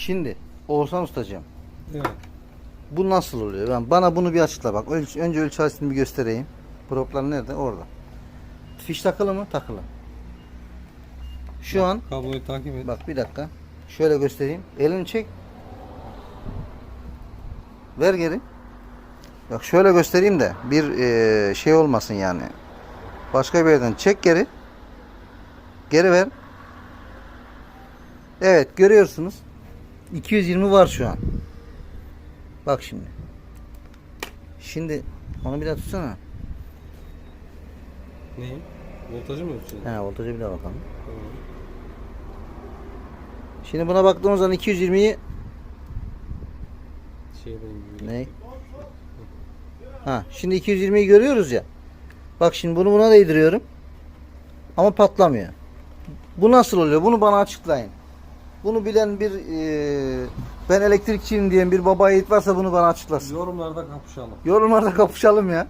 Şimdi Oğuzhan Ustacığım Evet. bu nasıl oluyor? Ben bana bunu bir açıkla bak. Ölç- önce ölçü alesini bir göstereyim. Proplar nerede? Orada. Fiş takılı mı? Takılı. Şu an Kabloyu takip et. bak bir dakika. Şöyle göstereyim. Elini çek. Ver geri. Bak şöyle göstereyim de bir eee, şey olmasın yani. Başka bir yerden çek geri. Geri ver. Evet görüyorsunuz. 220 var şu an. Bak şimdi. Şimdi onu bir daha tutsana. Neyi? Voltajı mı ölçüyorsun? He voltajı bir daha bakalım. Tamam. Şimdi buna baktığımız zaman 220'yi Şey ne? Ha, şimdi 220'yi görüyoruz ya. Bak şimdi bunu buna değdiriyorum. Ama patlamıyor. Bu nasıl oluyor? Bunu bana açıklayın. Bunu bilen bir eee, ben elektrikçiyim diyen bir baba yiğit varsa bunu bana açıklasın. Yorumlarda kapışalım. Yorumlarda kapışalım ya.